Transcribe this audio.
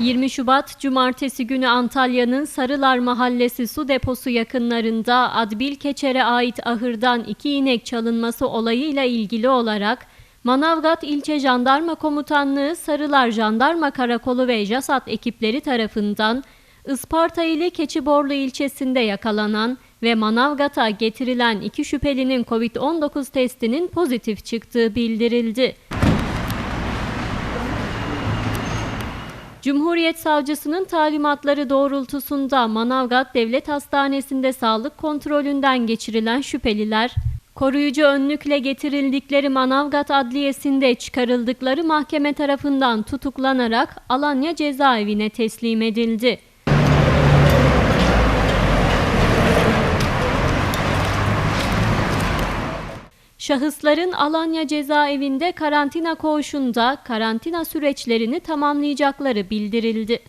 20 Şubat Cumartesi günü Antalya'nın Sarılar Mahallesi su deposu yakınlarında Adbil Keçer'e ait ahırdan iki inek çalınması olayıyla ilgili olarak Manavgat İlçe Jandarma Komutanlığı Sarılar Jandarma Karakolu ve JASAT ekipleri tarafından Isparta ili Keçiborlu ilçesinde yakalanan ve Manavgat'a getirilen iki şüphelinin COVID-19 testinin pozitif çıktığı bildirildi. Cumhuriyet Savcısının talimatları doğrultusunda Manavgat Devlet Hastanesi'nde sağlık kontrolünden geçirilen şüpheliler, koruyucu önlükle getirildikleri Manavgat Adliyesi'nde çıkarıldıkları mahkeme tarafından tutuklanarak Alanya Cezaevine teslim edildi. Şahısların Alanya cezaevinde karantina koğuşunda karantina süreçlerini tamamlayacakları bildirildi.